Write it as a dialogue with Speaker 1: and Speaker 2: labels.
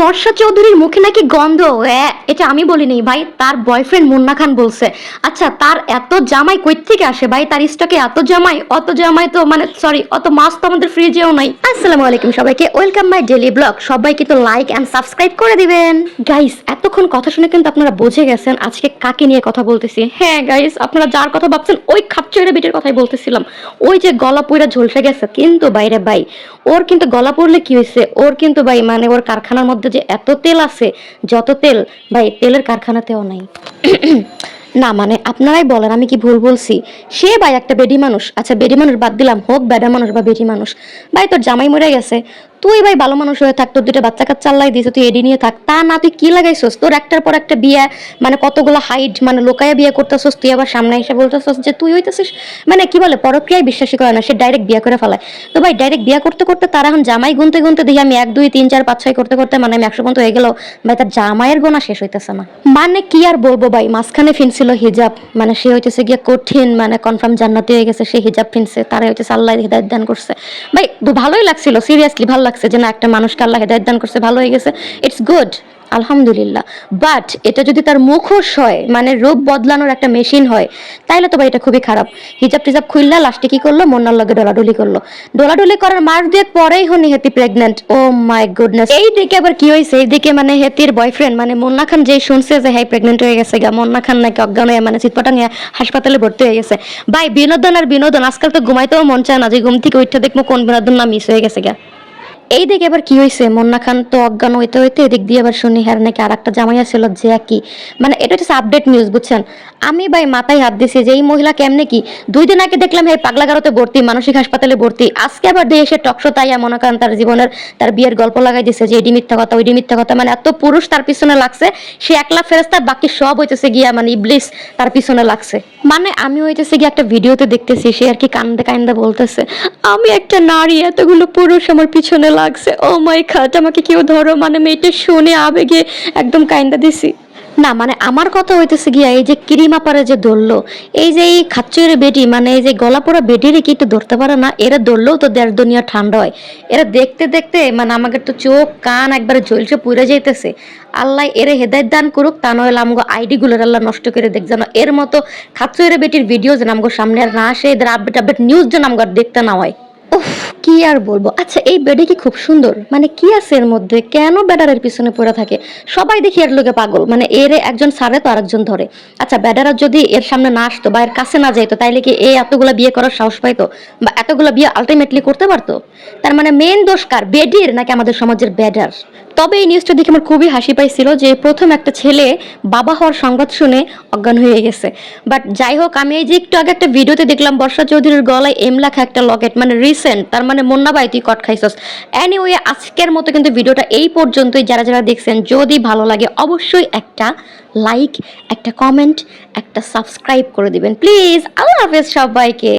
Speaker 1: বর্ষা চৌধুরীর মুখে নাকি গন্ধ? হ্যাঁ এটা আমি বলিনি ভাই, তার বয়ফ্রেন্ড মুন্না খান বলছে। আচ্ছা তার এত জামাই কই থেকে আসে ভাই? তার স্টকে এত জামাই, অত জামাই তো মানে সরি অত মাছ তো আমাদের ফ্রিজেও নাই। আসসালামু আলাইকুম সবাইকে ওয়েলকাম মাই ডেলি ব্লগ সবাইকে তো লাইক এন্ড সাবস্ক্রাইব করে দিবেন। গাইস এতক্ষণ কথা শুনে কিন্তু আপনারা বুঝে গেছেন, আজকে কাকে নিয়ে কথা বলতেছি? হ্যাঁ গাইস আপনারা যার কথা ভাবছেন, ওই খাপচেরা বিটের কথাই বলতেছিলাম। ওই যে গলা পুইরা ঝলসে গেছে, কিন্তু বাইরে ভাই, ওর কিন্তু গলা পড়লে কি হয়েছে ওর কিন্তু ভাই মানে ওর কারখানার মধ্যে যে এত তেল আছে যত তেল ভাই তেলের কারখানাতেও নাই। না মানে আপনারাই বলেন, আমি কি ভুল বলছি? সে ভাই একটা বেডি মানুষ। আচ্ছা বেডি মানুষ বাদ দিলাম, হোক, বেডা মানুষ বা বেডি মানুষ। ভাই, তোর জামাই মরে গেছে। তুই ভাই ভালো মানুষ হয়ে থাক, তোর দুটো বাচ্চা কাচ্চা আল্লাহ দিয়েছে, তুই এডি নিয়ে থাক। তা না, তুই কি লাগাইছস? তোর একটার পর একটা বিয়ে মানে কতগুলো হাইট মানে লোকায় বিয়ে করতেছস, তুই আবার সামনে এসে বলতেছস যে তুই হইতেছিস? মানে কি বলে, পরক্রিয়ায় বিশ্বাসী করে না, সে ডাইরেক্ট বিয়ে করে ফেলায়। তো ভাই ডাইরেক্ট বিয়ে করতে করতে তার এখন জামাই গুনতে গুনতে দেখি আমি এক, দুই, তিন, চার, পাঁচ, ছয় করতে করতে মানে আমি একশো পর্যন্ত হয়ে গেল ভাই, তার জামাইয়ের গোনা শেষ হইতেছে না। মানে কি আর বলব ভাই, মাঝখানে ফিনছিল হিজাব। মানে সে হইতেছে গিয়ে কঠিন মানে কনফার্ম জান্নাতি হয়ে গেছে, সে হিজাব ফিনছে, তারা হইতেছে আল্লাহ হেদায়ত দান করছে। ভাই, ভালোই লাগছিল সিরিয়াসলি ভালো লাগছে যে না, একটা মানুষকে আল্লাহ হেদায়ত দান করছে, ভালো হয়ে গেছে। ইটস গুড আলহামদুলিল্লাহ। বাট এটা যদি তার মুখোশ হয় মানে রূপ বদলানোর একটা মেশিন হয়, তাইলে তো ভাই এটা খুবই খারাপ। হিজাব টিজাব খুললা লাস্টে কি করল? মন্নার লগে ডলাডলি করল। ডলাডলি করার মাস দিয়ে পরেই হনি হেতি প্রেগনেন্ট ও মাই গুডনেস এই দিকে আবার কি হয়েছে এই দিকে মানে হেতির বয়ফ্রেন্ড মানে মুন্না খান যেই শুনছে যে হ্যাঁ প্রেগনেন্ট হয়ে গেছে গা। মুন্না খান নাকি অজ্ঞান হয়ে মানে চিৎপটাং হাসপাতালে ভর্তি হয়ে গেছে। ভাই, বিনোদন আর বিনোদন, আজকাল তো ঘুমাইতেও মন চায় না যে, ঘুম থেকে উঠতে দেখব কোন বিনোদন না মিস হয়ে গেছে গা। এই দিকে এবার কি হয়েছে মন্না খান তো অজ্ঞান হইতে হইতে এদিক দিয়ে আবার শুনি হ্যার নাকি আর একটা জামাই ছিল যে কি। মানে এটা হচ্ছে আপডেট নিউজ বুঝছেন? আমি ভাই মাথায় হাত দিছি যে এই মহিলা কেমনে কি? দুই দিন আগে দেখলাম এই পাগলাগারোতে ভর্তি, মানসিক হাসপাতালে ভর্তি। আজকে আবার দিয়ে এসে টকশো তাইয়া মনে করেন তার জীবনের, তার বিয়ের গল্প লাগাই দিছে যে এডি মিথ্যা কথা, ওইডি মিথ্যা কথা। মানে এত পুরুষ তার পিছনে লাগছে, সে একলা ফেরেস্তা বাকি সব হইতেছে গিয়া মানে ইবলিস তার পিছনে লাগছে। মানে আমি হইতেছে গিয়ে একটা ভিডিওতে দেখতেছি, সে আর কি কান্দে কান্দে বলতেছে, আমি একটা নারী, এতগুলো পুরুষ আমার পিছনে লাগছে। ও মাই খাট আমাকে কেউ ধরো মানে মেয়েটা শুনে আবেগে একদম কাইন্দা দিছি। না মানে আমার কথা হইতেছে গিয়া এই যে কিরিমা পারে যে ধরলো এই যে এই খাচ্চুয়ের বেটি মানে এই যে গলা পোড়া বেটিরে কি তো ধরতে পারে না এরা ধরলেও তো দেড় দুনিয়া ঠান্ডা হয়। এরা দেখতে দেখতে মানে আমাকে তো চোখ কান একবারে ঝলসে পুড়ে যাইতেছে। আল্লাহ এরে হেদায়ত দান করুক তা নইলে আমগো আইডি গুলোর আল্লাহ নষ্ট করে দেখ যেন এর মতো খাচ্চুয়ের বেটির ভিডিও যেন আমগো সামনে আর না আসে এদের আপডেট আপডেট নিউজ যেন আমগো দেখতে না হয়। উফ কি আর বলব? আচ্ছা এই বেডে কি খুব সুন্দর? মানে কি আছে এর মধ্যে? কেন ব্যাডারের পিছনে পড়ে থাকে? সবাই দেখি এর লোকে পাগল। মানে এর একজন সারে তো আরেকজন ধরে। আচ্ছা ব্যাডারা যদি এর সামনে না আসতো বা এর কাছে না যাইতো, তাইলে কি এই এতগুলা বিয়ে করার সাহস পাইতো? বা এতগুলা বিয়ে আলটিমেটলি করতে পারতো? তার মানে মেন দোষ কার? বেডির নাকি আমাদের সমাজের ব্যাডার? তবে এই নিউজটা দেখে আমার খুবই হাসি পাইছিল যে প্রথম একটা ছেলে বাবা হওয়ার সংবাদ শুনে অজ্ঞান হয়ে গেছে। বাট যাই হোক, আমি এই যে একটু আগে একটা ভিডিওতে দেখলাম বর্ষা চৌধুরীর গলায় এম লেখা একটা লকেট মানে রিসেন্ট তার মানে মুন্না ভাই তুই কট খাইছস। এনিওয়ে আজকের মতো কিন্তু ভিডিওটা এই পর্যন্তই। যারা যারা দেখছেন, যদি ভালো লাগে, অবশ্যই একটা লাইক একটা কমেন্ট একটা সাবস্ক্রাইব করে দিবেন। প্লিজ আল্লাহ হাফেজ সবাইকে।